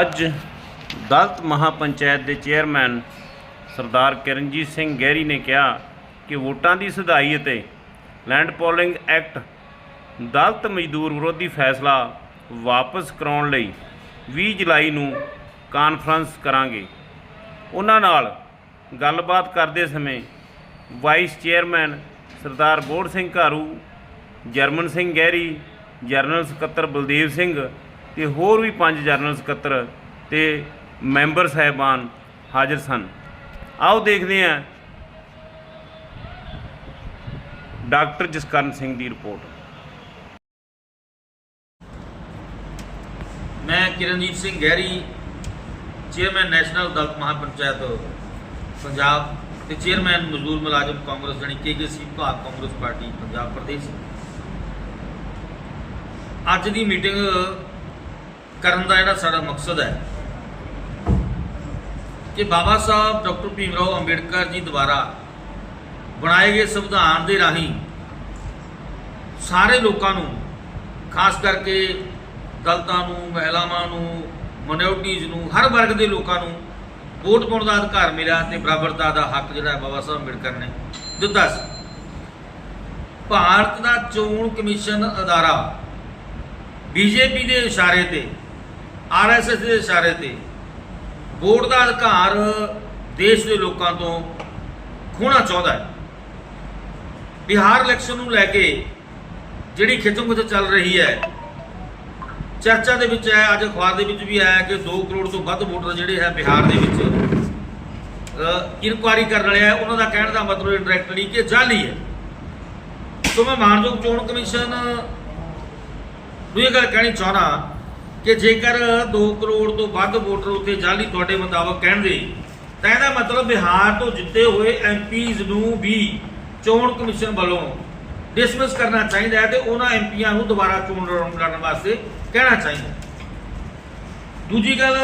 ਅੱਜ ਦਲਤ ਮਹਾਪੰਚਾਇਤ ਦੇ ਚੇਅਰਮੈਨ ਸਰਦਾਰ ਕਿਰਨਜੀਤ ਸਿੰਘ ਗਹਿਰੀ ਨੇ ਕਿਹਾ ਕਿ ਵੋਟਾਂ ਦੀ ਸੁਧਾਈ ਅਤੇ ਲੈਂਡ ਪੋਲਿੰਗ ਐਕਟ ਦਲਤ ਮਜ਼ਦੂਰ ਵਿਰੋਧੀ ਫੈਸਲਾ ਵਾਪਸ ਕਰਾਉਣ ਲਈ 20 ਜੁਲਾਈ ਨੂੰ ਕਾਨਫਰੰਸ ਕਰਾਂਗੇ। ਉਹਨਾਂ ਨਾਲ ਗੱਲਬਾਤ ਕਰਦੇ ਸਮੇਂ vice chairman Sardar Bor Singh Gharu, Jarman Singh Gehri general ਸਕੱਤਰ ਬਲਦੇਵ ਸਿੰਘ ਤੇ ਹੋਰ ਵੀ ਪੰਜ ਜਨਰਲ ਸਕੱਤਰ ਤੇ ਮੈਂਬਰ ਸਾਹਿਬਾਨ ਹਾਜ਼ਰ ਸਨ। ਆਓ ਦੇਖਦੇ ਹਾਂ ਡਾਕਟਰ ਜਸਕਰਨ ਸਿੰਘ ਦੀ ਰਿਪੋਰਟ। ਮੈਂ ਕਿਰਨਜੀਤ ਸਿੰਘ ਗਹਿਰੀ, ਚੇਅਰਮੈਨ ਨੈਸ਼ਨਲ ਦਲਤ ਮਹਾਪੰਚਾਇਤ ਪੰਜਾਬ ਤੇ ਚੇਅਰਮੈਨ ਮਜ਼ਦੂਰ ਮੁਲਾਜ਼ਮ ਕਾਂਗਰਸ ਜਾਨੀ ਕੇਕੇਸੀ ਭਾਰਤ ਕਾਂਗਰਸ ਪਾਰਟੀ ਪੰਜਾਬ ਪ੍ਰਦੇਸ਼। ਅੱਜ ਦੀ ਮੀਟਿੰਗ ਕਰਨ ਦਾ ਜਿਹੜਾ ਸਾਡਾ ਮਕਸਦ ਹੈ ਕਿ ਬਾਬਾ ਸਾਹਿਬ ਡਾਕਟਰ ਭੀਮ ਰਾਓ ਅੰਬੇਡਕਰ ਜੀ ਦੁਆਰਾ ਬਣਾਏ ਗਏ ਸੰਵਿਧਾਨ ਦੇ ਰਾਹੀਂ ਸਾਰੇ ਲੋਕਾਂ ਨੂੰ, ਖਾਸ ਕਰਕੇ ਦਲਤਾਂ ਨੂੰ, ਮਹਿਲਾਵਾਂ ਨੂੰ ਮਨੋਰਟੀਜ਼ ਨੂੰ, ਹਰ ਵਰਗ ਦੇ ਲੋਕਾਂ ਨੂੰ ਵੋਟ ਪਾਉਣ ਦਾ ਅਧਿਕਾਰ ਮਿਲਿਆ ਤੇ ਬਰਾਬਰਤਾ ਦਾ ਹੱਕ ਜਿਹੜਾ ਬਾਬਾ ਸਾਹਿਬ ਅੰਬੇਡਕਰ ਨੇ ਦਿੱਤਾ ਸੀ। ਭਾਰਤ ਦਾ ਚੋਣ ਕਮਿਸ਼ਨ ਅਦਾਰਾ ਬੀਜੇਪੀ ਦੇ ਇਸ਼ਾਰੇ ਤੇ ਆਰਐਸਐਸ ਦੇ ਇਸ਼ਾਰੇ ਤੇ ਵੋਟ ਦਾ ਅਧਿਕਾਰ ਦੇਸ਼ ਦੇ ਲੋਕਾਂ ਤੋਂ ਖੋਣਾ ਚਾਹੁੰਦਾ ਹੈ। ਬਿਹਾਰ ਇਲੈਕਸ਼ਨ ਨੂੰ ਲੈ ਕੇ ਜਿਹੜੀ ਖਿੱਚੋਂ ਖਿੱਚ ਚੱਲ ਰਹੀ ਹੈ, ਚਰਚਾ ਦੇ ਵਿੱਚ ਹੈ, ਅੱਜ ਅਖਬਾਰ ਦੇ ਵਿੱਚ ਵੀ ਆਇਆ ਕਿ 2 ਕਰੋੜ ਤੋਂ ਵੱਧ ਵੋਟਰ ਜਿਹੜੇ ਹੈ ਬਿਹਾਰ ਦੇ ਵਿੱਚ ਇਨਕੁਆਰੀ ਕਰਨ ਵਾਲੇ ਆ, ਉਹਨਾਂ ਦਾ ਕਹਿਣ ਦਾ ਮਤਲਬ ਇੰਡਾਇਰੈਕਟਲੀ ਕਿ ਜਾਲੀ ਹੈ। ਸੋ ਮੈਂ ਮਾਨਯੋਗ ਚੋਣ ਕਮਿਸ਼ਨ ਨੂੰ ਇਹ ਗੱਲ ਕਹਿਣੀ ਚਾਹਣਾ ਕਿ ਜੇਕਰ 2 ਕਰੋੜ ਤੋਂ ਵੱਧ ਵੋਟਰ ਉੱਥੇ ਜਾਲੀ ਤੁਹਾਡੇ ਮੁਤਾਬਕ ਕਹਿੰਦੇ ਤਾਂ ਇਹਦਾ ਮਤਲਬ ਬਿਹਾਰ ਤੋਂ ਜਿੱਤੇ ਹੋਏ ਐਮਪੀਜ਼ ਨੂੰ ਵੀ ਚੋਣ ਕਮਿਸ਼ਨ ਵੱਲੋਂ ਡਿਸਮਿਸ ਕਰਨਾ ਚਾਹੀਦਾ ਹੈ ਤੇ ਉਹਨਾਂ ਐਮਪੀਆਂ ਨੂੰ ਦੁਬਾਰਾ ਚੋਣ ਲੜਨ ਵਾਸਤੇ ਕਹਿਣਾ ਚਾਹੀਦਾ ਦੂਜੀ ਗੱਲ,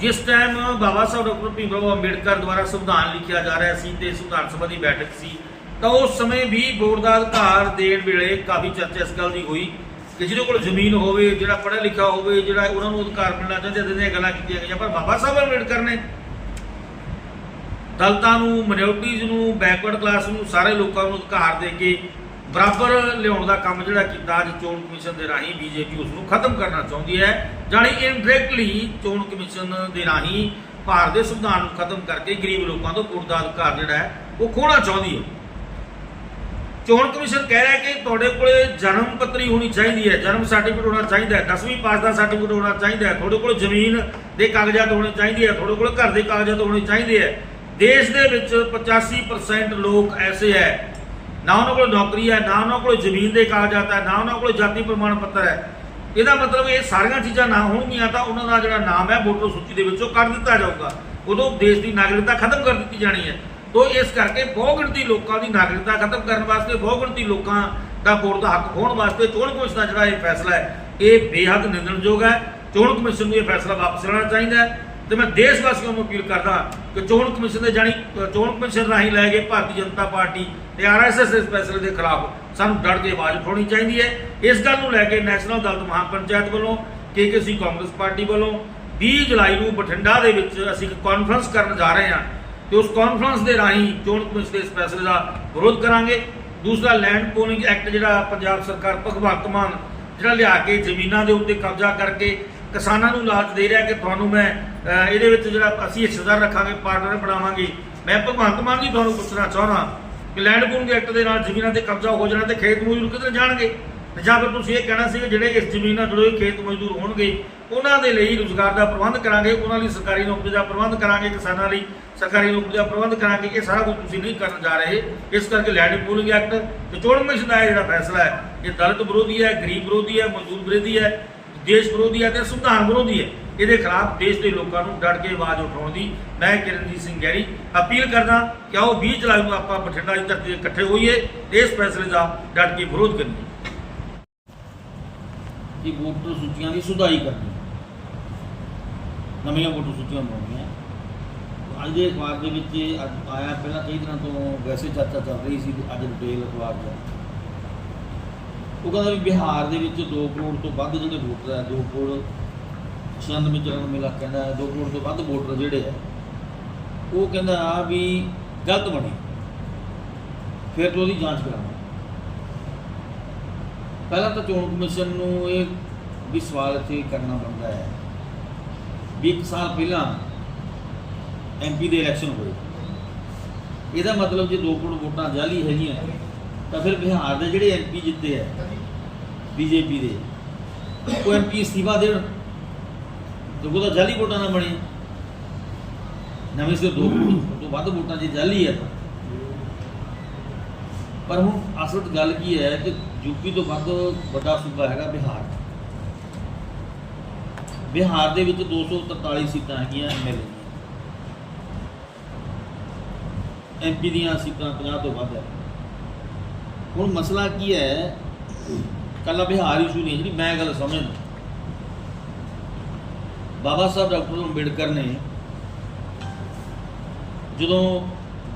ਜਿਸ ਟਾਈਮ ਬਾਬਾ ਸਾਹਿਬ ਡਾਕਟਰ ਭੀਮ ਰਾਓ ਅੰਬੇਡਕਰ ਦੁਆਰਾ ਸੰਵਿਧਾਨ ਲਿਖਿਆ ਜਾ ਰਿਹਾ ਸੀ ਤੇ ਸੰਵਿਧਾਨ ਸਭਾ ਦੀ ਬੈਠਕ ਸੀ, ਤਾਂ ਉਸ ਸਮੇਂ ਵੀ ਵੋਟ ਦਾ ਅਧਿਕਾਰ ਦੇਣ ਵੇਲੇ ਕਾਫੀ ਚਰਚਾ ਇਸ ਗੱਲ ਦੀ ਹੋਈ ਕਿ ਜਿਹਦੇ ਕੋਲ ਜ਼ਮੀਨ ਹੋਵੇ, ਜਿਹੜਾ ਪੜ੍ਹਿਆ ਲਿਖਿਆ ਹੋਵੇ, ਜਿਹੜਾ ਉਹਨਾਂ ਨੂੰ ਅਧਿਕਾਰ ਮਿਲਣਾ ਚਾਹੀਦਾ ਇਦਾਂ ਦੀਆਂ ਗੱਲਾਂ ਕੀਤੀਆਂ ਗਈਆਂ। ਪਰ ਬਾਬਾ ਸਾਹਿਬ ਅੰਬੇਡਕਰ ਨੇ ਦਲਤਾਂ ਨੂੰ ਮਿਨੋਰਟੀਜ਼ ਨੂੰ ਬੈਕਵਰਡ ਕਲਾਸ ਨੂੰ, ਸਾਰੇ ਲੋਕਾਂ ਨੂੰ ਅਧਿਕਾਰ ਦੇ ਕੇ ਬਰਾਬਰ ਲਿਆਉਣ ਦਾ ਕੰਮ ਜਿਹੜਾ ਕੀਤਾ, ਅੱਜ ਚੋਣ ਕਮਿਸ਼ਨ ਦੇ ਰਾਹੀਂ ਬੀਜੇਪੀ ਉਸ ਨੂੰ ਖਤਮ ਕਰਨਾ ਚਾਹੁੰਦੀ ਹੈ। ਜਾਣੀ ਇਨਡਾਇਰੈਕਟਲੀ ਚੋਣ ਕਮਿਸ਼ਨ ਦੇ ਰਾਹੀਂ ਭਾਰਤ ਦੇ ਸੰਵਿਧਾਨ ਨੂੰ ਖਤਮ ਕਰਕੇ ਗਰੀਬ ਲੋਕਾਂ ਤੋਂ ਵੋਟ ਦਾ ਅਧਿਕਾਰ ਜਿਹੜਾ ਹੈ, ਉਹ ਖੋਣਾ ਚਾਹੁੰਦੀ ਹੈ। ਚੋਣ ਕਮਿਸ਼ਨ ਕਹਿ ਰਿਹਾ ਕਿ ਤੁਹਾਡੇ ਕੋਲੇ ਜਨਮ ਪੱਤਰੀ ਹੋਣੀ ਚਾਹੀਦੀ ਹੈ, ਜਨਮ ਸਰਟੀਫਿਕੇਟ ਹੋਣਾ ਚਾਹੀਦਾ ਹੈ 10ਵੀਂ ਪਾਸ ਦਾ ਸਰਟੀਫਿਕੇਟ ਹੋਣਾ ਚਾਹੀਦਾ ਹੈ, ਤੁਹਾਡੇ ਕੋਲ ਜ਼ਮੀਨ ਦੇ ਕਾਗਜ਼ਾਤ ਹੋਣੇ ਚਾਹੀਦੇ ਹੈ, ਤੁਹਾਡੇ ਕੋਲ ਘਰ ਦੇ ਕਾਗਜ਼ਾਤ ਹੋਣੇ ਚਾਹੀਦੇ ਹੈ। ਦੇਸ਼ ਦੇ ਵਿੱਚ 85% ਲੋਕ ਐਸੇ ਹੈ, ਨਾ ਉਹਨਾਂ ਕੋਲ ਨੌਕਰੀ ਹੈ, ਨਾ ਉਹਨਾਂ ਕੋਲ ਜ਼ਮੀਨ ਦੇ ਕਾਗਜ਼ਾਤ ਹੈ, ਨਾ ਉਹਨਾਂ ਕੋਲ ਜਾਤੀ ਪ੍ਰਮਾਣ ਪੱਤਰ ਹੈ। ਇਹਦਾ ਮਤਲਬ ਇਹ ਸਾਰੀਆਂ ਚੀਜ਼ਾਂ ਨਾ ਹੋਣਗੀਆਂ ਤਾਂ ਉਹਨਾਂ ਦਾ ਜਿਹੜਾ ਨਾਮ ਹੈ ਵੋਟਰ ਸੂਚੀ ਦੇ ਵਿੱਚੋਂ ਕੱਢ ਦਿੱਤਾ ਜਾਊਗਾ। ਉਦੋਂ ਦੇਸ਼ ਦੀ ਨਾਗਰਿਕਤਾ ਖਤਮ ਕਰ ਦਿੱਤੀ ਜਾਣੀ ਹੈ। ਤੋਂ ਇਸ ਕਰਕੇ ਬਹੁ ਗਿਣਤੀ ਲੋਕਾਂ ਦੀ ਨਾਗਰਿਕਤਾ ਖਤਮ ਕਰਨ ਵਾਸਤੇ ਬਹੁ ਗਿਣਤੀ ਲੋਕਾਂ ਦਾ ਵੋਟ ਦਾ ਹੱਕ ਹੋਣ ਵਾਸਤੇ ਚੋਣ ਕਮਿਸ਼ਨ ਦਾ ਜਿਹੜਾ ਇਹ ਫੈਸਲਾ ਹੈ, ਇਹ ਬੇਹੱਦ ਨਿੰਦਣਯੋਗ ਹੈ। ਚੋਣ ਕਮਿਸ਼ਨ ਨੂੰ ਇਹ ਫੈਸਲਾ ਵਾਪਸ ਲੈਣਾ ਚਾਹੀਦਾ ਹੈ। ਤੇ ਮੈਂ ਦੇਸ਼ ਵਾਸੀਆਂ ਨੂੰ ਅਪੀਲ ਕਰਦਾ ਕਿ ਚੋਣ ਕਮਿਸ਼ਨ ਦੇ ਜਾਣੀ, ਚੋਣ ਕਮਿਸ਼ਨ ਰਾਹੀਂ ਲੈ ਗਏ ਭਾਰਤੀ ਜਨਤਾ ਪਾਰਟੀ ਤੇ ਆਰਐਸਐਸ ਇਸ ਫੈਸਲੇ ਦੇ ਖਿਲਾਫ ਸਾਨੂੰ ਡਟ ਕੇ ਆਵਾਜ਼ ਉਠਾਉਣੀ ਚਾਹੀਦੀ ਹੈ। ਇਸ ਗੱਲ ਨੂੰ ਲੈ ਕੇ ਨੈਸ਼ਨਲ ਦਲਤ ਮਹਾਪੰਚਾਇਤ ਵੱਲੋਂ ਕੇਕੇਸੀ ਕਾਂਗਰਸ ਪਾਰਟੀ ਵੱਲੋਂ 20 ਜੁਲਾਈ ਨੂੰ ਬਠਿੰਡਾ ਦੇ ਵਿੱਚ ਅਸੀਂ ਇੱਕ ਕਾਨਫਰੰਸ ਕਰਨ ਜਾ ਰਹੇ ਹਾਂ। ਤੇ ਉਸ ਕਾਨਫਰੰਸ ਦੇ ਰਾਹੀਂ ਚੋਣ ਕਮਿਸ਼ਨ ਦੇ ਇਸ ਫੈਸਲੇ ਦਾ ਵਿਰੋਧ ਕਰਾਂਗੇ। ਦੂਸਰਾ ਲੈਂਡ ਪੋਲਿੰਗ ਐਕਟ ਜਿਹੜਾ ਪੰਜਾਬ ਸਰਕਾਰ ਭਗਵੰਤ ਮਾਨ ਜਿਹੜਾ ਲਿਆ ਕੇ ਜ਼ਮੀਨਾਂ ਦੇ ਉੱਤੇ ਕਬਜ਼ਾ ਕਰਕੇ ਕਿਸਾਨਾਂ ਨੂੰ ਲਾਲਚ ਦੇ ਰਿਹਾ ਕਿ ਤੁਹਾਨੂੰ ਮੈਂ ਇਹਦੇ ਵਿੱਚ ਜਿਹੜਾ ਅਸੀਂ ਹਿੱਸੇਦਾਰ ਰੱਖਾਂਗੇ ਪਾਰਟਨਰ ਬਣਾਵਾਂਗੇ। ਮੈਂ ਭਗਵੰਤ ਮਾਨ ਜੀ ਤੁਹਾਨੂੰ ਪੁੱਛਣਾ ਚਾਹੁੰਦਾ ਕਿ ਲੈਂਡ ਪੂਲਿੰਗ ਐਕਟ ਦੇ ਨਾਲ ਜ਼ਮੀਨਾਂ ਤੇ ਕਬਜ਼ਾ ਹੋ ਜਾਣਾ ਤੇ ਖੇਤ ਮਜ਼ਦੂਰ ਕਿੱਧਰ ਜਾਣਗੇ? ਤੇ ਜਾਂ ਫਿਰ ਤੁਸੀਂ ਇਹ ਕਹਿਣਾ ਸੀ ਕਿ ਜਿਹੜੇ ਇਸ ਜ਼ਮੀਨਾਂ ਨਾਲ ਜੁੜੇ ਹੋਏ ਖੇਤ ਮਜ਼ਦੂਰ ਹੋਣਗੇ, ਉਹਨਾਂ ਦੇ ਲਈ ਰੁਜ਼ਗਾਰ ਦਾ ਪ੍ਰਬੰਧ ਕਰਾਂਗੇ, ਉਹਨਾਂ ਲਈ ਸਰਕਾਰੀ ਨੌਕਰੀ ਦਾ ਪ੍ਰਬੰਧ ਕਰਾਂਗੇ ਕਿਸਾਨਾਂ ਲਈ। ਸਰਕਾਰੀ ਨੌਕਰੀ ਦਾ ਪ੍ਰਬੰਧ ਕਰਾਂਗੇ ਇਹ ਸਾਰਾ ਕੁਝ ਤੁਸੀਂ ਨਹੀਂ ਕਰਨ ਜਾ ਰਹੇ, ਇਸ ਕਰਕੇ ਲੈਂਡ ਪੂਲਿੰਗ ਐਕਟ ਤੇ ਚੋਣ ਕਮਿਸ਼ਨ ਦਾ ਇਹ ਜਿਹੜਾ ਫੈਸਲਾ ਹੈ, ਇਹ ਦਲਿਤ ਵਿਰੋਧੀ ਹੈ, ਗਰੀਬ ਵਿਰੋਧੀ ਹੈ, ਮਜ਼ਦੂਰ ਵਿਰੋਧੀ ਹੈ, ਦੇਸ਼ ਵਿਰੋਧੀ ਹੈ ਤੇ ਸੰਵਿਧਾਨ ਵਿਰੋਧੀ ਹੈ। ਇਹਦੇ ਖਿਲਾਫ ਦੇਸ਼ ਦੇ ਲੋਕਾਂ ਨੂੰ ਡਟ ਕੇ ਆਵਾਜ਼ ਉਠਾਉਣ ਦੀ ਮੈਂ ਕਿਰਨਜੀਤ ਸਿੰਘ ਗੈਰੀ ਅਪੀਲ ਕਰਦਾ ਕਿ ਆਓ 20 ਜੁਲਾਈ ਨੂੰ ਆਪਾਂ ਬਠਿੰਡਾ ਦੀ ਧਰਤੀ ਇਕੱਠੇ ਹੋਈਏ, ਇਸ ਫੈਸਲੇ ਦਾ ਡਟ ਕੇ ਵਿਰੋਧ ਕਰੀਏ। ਕਿ ਵੋਟਰ ਸੂਚੀਆਂ ਦੀ ਸੁਧਾਈ ਕਰਨੀ। ਨਵੀਆਂ ਵੋਟਰ ਸੂਚੀਆਂ ਬਣਾਉਣੀਆਂ। ਅੱਜ ਦੇ ਅਖਬਾਰ ਦੇ ਵਿੱਚ ਅੱਜ ਆਇਆ, ਪਹਿਲਾਂ ਕਈ ਦਿਨਾਂ ਤੋਂ ਵੈਸੇ ਚਰਚਾ ਚੱਲ ਰਹੀ ਸੀ ਅੱਜ ਡਿਟੇਲ ਅਖਬਾਰ 'ਚ ਉਹ ਕਹਿੰਦਾ ਵੀ ਬਿਹਾਰ ਦੇ ਵਿੱਚ 2 ਕਰੋੜ ਤੋਂ ਵੱਧ ਜਿਹੜੇ ਵੋਟਰ ਹੈ 2 ਕਰੋੜ 96 94 ਲੱਖ ਕਹਿੰਦਾ 2 ਕਰੋੜ ਤੋਂ ਵੱਧ ਵੋਟਰ ਜਿਹੜੇ ਆ, ਉਹ ਕਹਿੰਦਾ ਵੀ ਗਲਤ ਬਣੇ। ਫਿਰ ਤੋਂ ਉਹਦੀ ਜਾਂਚ ਕਰਾਉਣਾ ਪਹਿਲਾਂ ਤਾਂ ਚੋਣ ਕਮਿਸ਼ਨ ਨੂੰ ਇਹ ਵੀ ਸਵਾਲ ਇੱਥੇ ਕਰਨਾ ਪੈਂਦਾ ਹੈ ਵੀ ਇੱਕ ਸਾਲ ਪਹਿਲਾਂ ਐਮਪੀ ਦੇ ਇਲੈਕਸ਼ਨ ਹੋਏ। ਇਹਦਾ ਮਤਲਬ ਜੇ 2 ਕਰੋੜ ਵੋਟਾਂ ਜਾਲੀ ਹੈਗੀਆਂ, ਤਾਂ ਫਿਰ ਬਿਹਾਰ ਦੇ ਜਿਹੜੇ ਐਮਪੀ ਜਿੱਤੇ ਆ, ਬੀਜੇਪੀ ਦੇ, ਉਹ ਐਮਪੀ ਅਸਤੀਫਾ ਦੇਣ। ਤੇ ਤਾਂ ਜਾਲੀ ਵੋਟਾਂ ਨਾ ਬਣੇ ਨਵੇਂ ਸਿਰ 2 ਕਰੋੜ ਤੋਂ ਵੱਧ ਵੋਟਾਂ ਜੇ ਜਾਲੀ ਹੈ ਤਾਂ। ਪਰ ਹੁਣ ਅਸਲ ਗੱਲ ਕੀ ਹੈ ਕਿ ਯੂਪੀ ਤੋਂ ਵੱਧ ਵੱਡਾ ਸੂਬਾ ਹੈਗਾ ਬਿਹਾਰ ਬਿਹਾਰ ਦੇ ਵਿੱਚ 243 ਸੀਟਾਂ ਹੈਗੀਆਂ ਐਮਐਲਏ ਐਮਪੀ ਦੀਆਂ ਸੀਟਾਂ 50 ਤੋਂ ਵੱਧ ਹੈ। ਹੁਣ ਮਸਲਾ ਕੀ ਹੈ ਕੱਲਾ ਬਿਹਾਰ ਇਸ਼ੂ ਨਹੀਂ ਜਿਹੜੀ ਮੈਂ ਗੱਲ ਸਮਝਦਾ। ਬਾਬਾ ਸਾਹਿਬ ਡਾਕਟਰ ਅੰਬੇਡਕਰ ਨੇ ਜਦੋਂ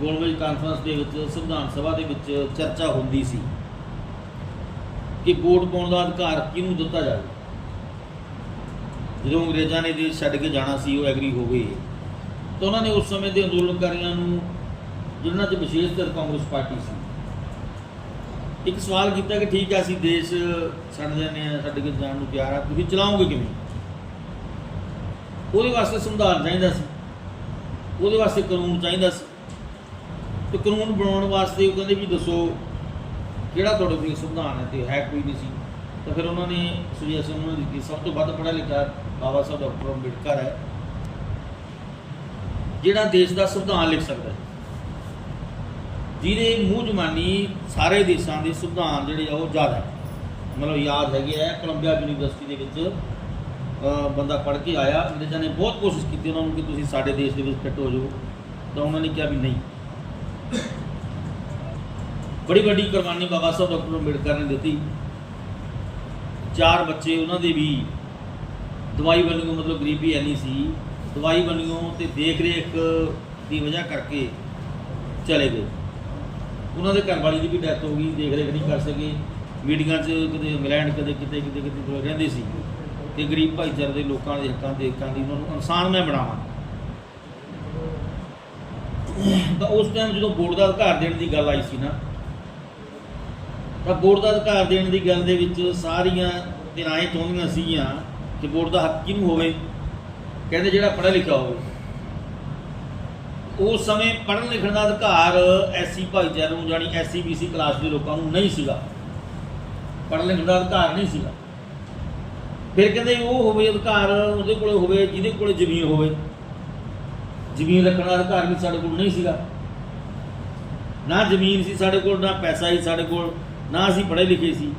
ਗੋਲਮੇਜ ਕਾਨਫਰੰਸ ਦੇ ਵਿੱਚ, ਸੰਵਿਧਾਨ ਸਭਾ ਦੇ ਵਿੱਚ ਚਰਚਾ ਹੁੰਦੀ ਸੀ ਕਿ ਵੋਟ ਪਾਉਣ ਦਾ ਅਧਿਕਾਰ ਕਿਹਨੂੰ ਦਿੱਤਾ ਜਾਵੇ। ਜਦੋਂ ਅੰਗਰੇਜ਼ਾਂ ਨੇ ਦੇਸ਼ ਛੱਡ ਕੇ ਜਾਣਾ ਸੀ, ਉਹ ਐਗਰੀ ਹੋ ਗਏ। ਤਾਂ ਉਹਨਾਂ ਨੇ ਉਸ ਸਮੇਂ ਦੇ ਅੰਦੋਲਨਕਾਰੀਆਂ ਨੂੰ ਜਿਨ੍ਹਾਂ 'ਚ ਵਿਸ਼ੇਸ਼ ਤੌਰ ਕਾਂਗਰਸ ਪਾਰਟੀ ਸੀ। ਇੱਕ ਸਵਾਲ ਕੀਤਾ ਕਿ ਠੀਕ ਹੈ ਅਸੀਂ ਦੇਸ਼ ਛੱਡ ਜਾਂਦੇ ਆ ਛੱਡ ਕੇ ਜਾਣ ਨੂੰ ਪਿਆਰ ਆ, ਤੁਸੀਂ ਚਲਾਓਗੇ ਕਿਵੇਂ? ਉਹਦੇ ਵਾਸਤੇ ਸੰਵਿਧਾਨ ਚਾਹੀਦਾ ਸੀ। ਉਹਦੇ ਵਾਸਤੇ ਕਾਨੂੰਨ ਚਾਹੀਦਾ ਸੀ। ਤੇ ਕਾਨੂੰਨ ਬਣਾਉਣ ਵਾਸਤੇ ਉਹ ਕਹਿੰਦੇ ਵੀ ਦੱਸੋ ਕਿਹੜਾ ਤੁਹਾਡੇ ਕੋਲ ਸੰਵਿਧਾਨ ਹੈ ਤੇ ਹੈ ਕੋਈ ਨਹੀਂ ਸੀ। ਤਾਂ ਫਿਰ ਉਹਨਾਂ ਨੇ ਸੁਜੈਸ਼ਨ ਉਹਨਾਂ ਦਿੱਤੀ। ਸਭ ਤੋਂ ਵੱਧ ਪੜ੍ਹਿਆ ਲਿਖਿਆ ਬਾਬਾ ਸਾਹਿਬ ਡਾਕਟਰ ਅੰਬੇਡਕਰ ਹੈ, ਜਿਹੜਾ ਦੇਸ਼ ਦਾ ਸੰਵਿਧਾਨ ਲਿਖ ਸਕਦਾ ਹੈ। ਜਿਹਦੇ ਮੂੰਹ ਜ਼ਮਾਨੀ ਸਾਰੇ ਦੇਸ਼ਾਂ ਦੇ ਸੰਵਿਧਾਨ ਜਿਹੜੇ ਆ ਉਹ ਜ਼ਿਆਦਾ ਮਤਲਬ ਯਾਦ ਹੈਗੇ ਆ ਕੋਲੰਬੀਆ ਯੂਨੀਵਰਸਿਟੀ ਦੇ ਵਿੱਚ ਬੰਦਾ ਪੜ੍ਹ ਕੇ ਆਇਆ ਅੰਗਰੇਜ਼ਾਂ ਨੇ ਬਹੁਤ ਕੋਸ਼ਿਸ਼ ਕੀਤੀ ਉਹਨਾਂ ਨੂੰ ਕਿ ਤੁਸੀਂ ਸਾਡੇ ਦੇਸ਼ ਦੇ ਵਿੱਚ ਫਿੱਟ ਹੋ ਜਾਓ। ਤਾਂ ਉਹਨਾਂ ਨੇ ਕਿਹਾ ਵੀ ਨਹੀਂ। ਬੜੀ ਵੱਡੀ ਕੁਰਬਾਨੀ ਬਾਬਾ ਸਾਹਿਬ ਡਾਕਟਰ ਅੰਬੇਡਕਰ ਨੇ ਦਿੱਤੀ। ਚਾਰ ਬੱਚੇ ਉਹਨਾਂ ਦੇ ਵੀ, ਦਵਾਈ ਵੱਲੋਂ ਮਤਲਬ ਗਰੀਬੀ ਐਨੀ ਸੀ। ਦਵਾਈ ਵੱਲੋਂ ਤੇ ਦੇਖ ਰੇਖ ਦੀ ਵਜ੍ਹਾ ਕਰਕੇ ਚਲੇ ਗਏ। ਉਹਨਾਂ ਦੇ ਘਰ ਵਾਲੀ ਦੀ ਵੀ ਡੈਥ ਹੋ ਗਈ ਦੇਖ ਰੇਖ ਨਹੀਂ ਕਰ ਸਕੇ। ਮੀਟਿੰਗਾਂ 'ਚ ਕਦੇ ਇੰਗਲੈਂਡ, ਕਦੇ ਕਿਤੇ ਕਿਤੇ ਕਿਤੇ ਰਹਿੰਦੇ ਸੀ। ਤੇ ਗਰੀਬ ਭਾਈਚਾਰੇ ਦੇ ਲੋਕਾਂ ਦੇ ਹੱਕਾਂ ਦੇ ਹੱਕਾਂ ਦੀ ਉਹਨਾਂ ਨੂੰ ਇਨਸਾਨ ਮੈਂ ਬਣਾਵਾਂ। ਤਾਂ ਉਸ ਟਾਈਮ ਜਦੋਂ ਬੋਰਡ ਦਾ ਅਧਿਕਾਰ ਦੇਣ ਦੀ ਗੱਲ ਆਈ ਸੀ ਨਾ, ਤਾਂ ਬੋਰਡ ਦਾ ਅਧਿਕਾਰ ਦੇਣ ਦੀ ਗੱਲ ਦੇ ਵਿੱਚ ਸਾਰੀਆਂ ਧਿਰਾਂ ਇਹ ਚਾਹੁੰਦੀਆਂ ਸੀਗੀਆਂ ਕਿ ਬੋਰਡ ਦਾ ਹੱਕ ਕਿਹਨੂੰ ਹੋਵੇ? ਕਹਿੰਦੇ ਜਿਹੜਾ ਪੜ੍ਹਿਆ ਲਿਖਿਆ ਹੋਵੇ। ਉਸ ਸਮੇਂ ਪੜ੍ਹਨ ਲਿਖਣ ਦਾ ਅਧਿਕਾਰ ਐਸਸੀ ਭਾਈਚਾਰੇ ਨੂੰ ਜਾਣੀ ਐਸਸੀ ਬੀਸੀ ਕਲਾਸ ਦੇ ਲੋਕਾਂ ਨੂੰ ਨਹੀਂ ਸੀਗਾ। ਪੜ੍ਹਨ ਲਿਖਣ ਦਾ ਅਧਿਕਾਰ ਨਹੀਂ ਸੀਗਾ। ਫਿਰ ਕਹਿੰਦੇ ਉਹ ਹੋਵੇ ਅਧਿਕਾਰ, ਉਹਦੇ ਕੋਲੇ ਹੋਵੇ, ਜਿਹਦੇ ਕੋਲੇ ਜ਼ਮੀਨ ਹੋਵੇ। ਜ਼ਮੀਨ ਰੱਖਣ ਦਾ ਅਧਿਕਾਰ ਵੀ ਸਾਡੇ ਕੋਲ ਨਹੀਂ ਸੀਗਾ। ਨਾ ਜ਼ਮੀਨ ਸੀ ਸਾਡੇ ਕੋਲ, ਨਾ ਪੈਸਾ ਸੀ ਸਾਡੇ ਕੋਲ, ਨਾ ਅਸੀਂ ਪੜ੍ਹੇ ਲਿਖੇ ਸੀ।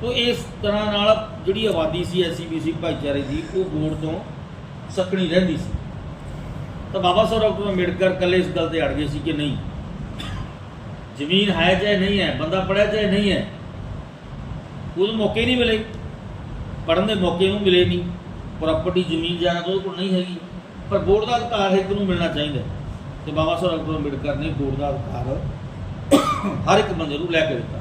ਤੋ ਇਸ ਤਰ੍ਹਾਂ ਨਾਲ ਜਿਹੜੀ ਆਬਾਦੀ ਸੀ ਐਸਸੀਬੀਸੀ ਭਾਈਚਾਰੇ ਦੀ, ਉਹ ਬੋਰਡ ਤੋਂ ਸਕਣੀ ਰਹਿੰਦੀ ਸੀ। ਤਾਂ ਬਾਬਾ ਸਾਹਿਬ ਡਾਕਟਰ ਅੰਬੇਡਕਰ ਕੱਲੇ ਇਸ ਗੱਲ ਤੇ ਅੜ ਗਏ ਸੀ ਕਿ ਨਹੀਂ। ਜ਼ਮੀਨ ਹੈ ਚਾਹੇ ਨਹੀਂ ਹੈ, ਬੰਦਾ ਪੜਿਆ ਚਾਹੇ ਨਹੀਂ ਹੈ, ਉਹਨੂੰ ਮੌਕੇ ਨਹੀਂ ਮਿਲੇ। ਪੜਨ ਦੇ ਮੌਕੇ ਨੂੰ ਮਿਲੇ ਨਹੀਂ। ਪ੍ਰਾਪਰਟੀ ਜ਼ਮੀਨ ਜਾਇਦਾਦ ਉਹਦੇ ਕੋਲ ਨਹੀਂ ਹੈਗੀ। ਪਰ ਬੋਰਡ ਦਾ ਅਧਿਕਾਰ ਇੱਕ ਨੂੰ ਮਿਲਣਾ ਚਾਹੀਦਾ ਤੇ ਬਾਬਾ ਸਾਹਿਬ ਡਾਕਟਰ ਅੰਬੇਡਕਰ ਨੇ ਬੋਰਡ ਦਾ ਅਧਿਕਾਰ ਹਰ ਇੱਕ ਬੰਦੇ ਨੂੰ ਲੈ ਕੇ ਦਿੱਤਾ।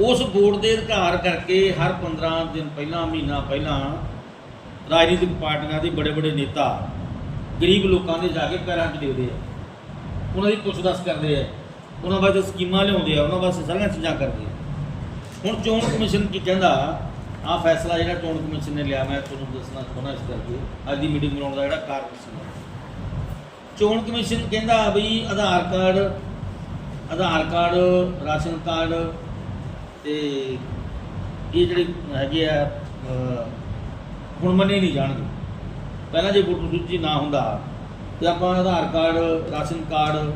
ਉਸ ਬੋਰਡ ਦੇ ਅਧਿਕਾਰ ਕਰਕੇ ਹਰ 15 ਦਿਨ ਪਹਿਲਾਂ, ਮਹੀਨਾ ਪਹਿਲਾਂ ਰਾਜਨੀਤਿਕ ਪਾਰਟੀਆਂ ਦੇ ਬੜੇ ਬੜੇ ਨੇਤਾ ਗਰੀਬ ਲੋਕਾਂ ਦੇ ਜਾ ਕੇ ਪੈਰਾਂ 'ਚ ਡਿੱਗਦੇ ਆ। ਉਹਨਾਂ ਦੀ ਪੁੱਛ-ਦੱਸ ਕਰਦੇ ਆ। ਉਹਨਾਂ ਵਾਸਤੇ ਸਕੀਮਾਂ ਲਿਆਉਂਦੇ ਆ, ਉਹਨਾਂ ਵਾਸਤੇ ਸਾਰੀਆਂ ਚੀਜ਼ਾਂ ਕਰਦੇ ਆ। ਹੁਣ ਚੋਣ ਕਮਿਸ਼ਨ ਕੀ ਕਹਿੰਦਾ ਆ ਫੈਸਲਾ ਜਿਹੜਾ ਚੋਣ ਕਮਿਸ਼ਨ ਨੇ ਲਿਆ, ਮੈਂ ਤੁਹਾਨੂੰ ਦੱਸਣਾ ਚਾਹੁੰਦਾ ਇਸ ਕਰਕੇ, ਅੱਜ ਦੀ ਮੀਟਿੰਗ ਬਣਾਉਣ ਦਾ ਜਿਹੜਾ ਕਾਰਨ ਸੀ। ਚੋਣ ਕਮਿਸ਼ਨ ਕਹਿੰਦਾ ਵੀ Aadhaar card Aadhaar card, ration card ਤੇ ਇਹ ਜਿਹੜੇ ਹੈਗੇ ਆ ਹੁਣ ਮੰਨੇ ਨਹੀਂ ਜਾਣਗੇ। ਪਹਿਲਾਂ ਜੇ ਵੋਟਰ ਸੂਚੀ ਨਾ ਹੁੰਦਾ ਤੇ ਆਪਾਂ ਆਧਾਰ ਕਾਰਡ, ਰਾਸ਼ਨ ਕਾਰਡ,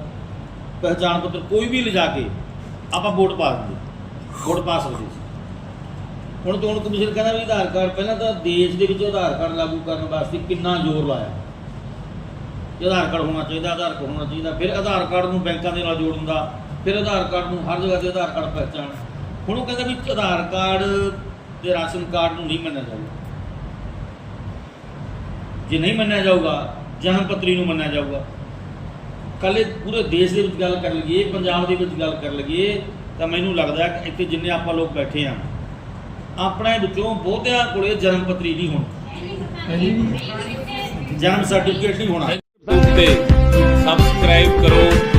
ਪਹਿਚਾਣ ਪੱਤਰ ਕੋਈ ਵੀ ਲਿਜਾ ਕੇ ਆਪਾਂ ਵੋਟ ਪਾ ਦਿੰਦੇ ਵੋਟ ਪਾ ਸਕਦੇ ਸੀ। ਹੁਣ ਚੋਣ ਕਮਿਸ਼ਨ ਕਹਿੰਦਾ ਵੀ ਆਧਾਰ ਕਾਰਡ ਪਹਿਲਾਂ ਤਾਂ ਦੇਸ਼ ਦੇ ਵਿੱਚ ਆਧਾਰ ਕਾਰਡ ਲਾਗੂ ਕਰਨ ਵਾਸਤੇ ਕਿੰਨਾ ਜ਼ੋਰ ਲਾਇਆ। ਕਿ ਆਧਾਰ ਕਾਰਡ ਹੋਣਾ ਚਾਹੀਦਾ, ਆਧਾਰ ਕਾਰਡ ਹੋਣਾ ਚਾਹੀਦਾ, ਫਿਰ ਆਧਾਰ ਕਾਰਡ ਨੂੰ ਬੈਂਕਾਂ ਦੇ ਨਾਲ ਜੋੜ ਦਿੰਦਾ, ਫਿਰ ਆਧਾਰ ਕਾਰਡ ਨੂੰ ਹਰ ਜਗ੍ਹਾ ਤੇ ਆਧਾਰ ਕਾਰਡ ਪਹਿਚਾਣ। ਹੁਣ ਉਹ ਕਹਿੰਦਾ ਵੀ ਆਧਾਰ ਕਾਰਡ ਤੇ ਰਾਸ਼ਨ ਕਾਰਡ ਨੂੰ ਨਹੀਂ ਮੰਨਣਾ ਚਾਹੀਦਾ ਜੇ ਨਹੀਂ ਮੰਨਿਆ ਜਾਊਗਾ ਜਨਮ ਪੱਤਰੀ ਨੂੰ ਮੰਨਿਆ ਜਾਊਗਾ। ਕੱਲੇ ਪੂਰੇ ਦੇਸ਼ ਦੇ ਵਿੱਚ ਗੱਲ ਕਰ ਲਈਏ ਪੰਜਾਬ ਦੇ ਵਿੱਚ ਗੱਲ ਕਰ ਲਈਏ ਤਾਂ ਮੈਨੂੰ ਲੱਗਦਾ ਕਿ ਇੱਥੇ ਜਿੰਨੇ ਆਪਾਂ ਲੋਕ ਬੈਠੇ ਆ ਆਪਣੇ ਵਿੱਚੋਂ ਬਹੁਤਿਆਂ ਕੋਲੇ ਜਨਮ ਪੱਤਰੀ ਨਹੀਂ ਹੋਣੀ। ਜਨਮ ਸਰਟੀਫਿਕੇਟ ਨਹੀਂ ਹੋਣਾ। ਤੇ ਸਬਸਕ੍ਰਾਈਬ ਕਰੋ।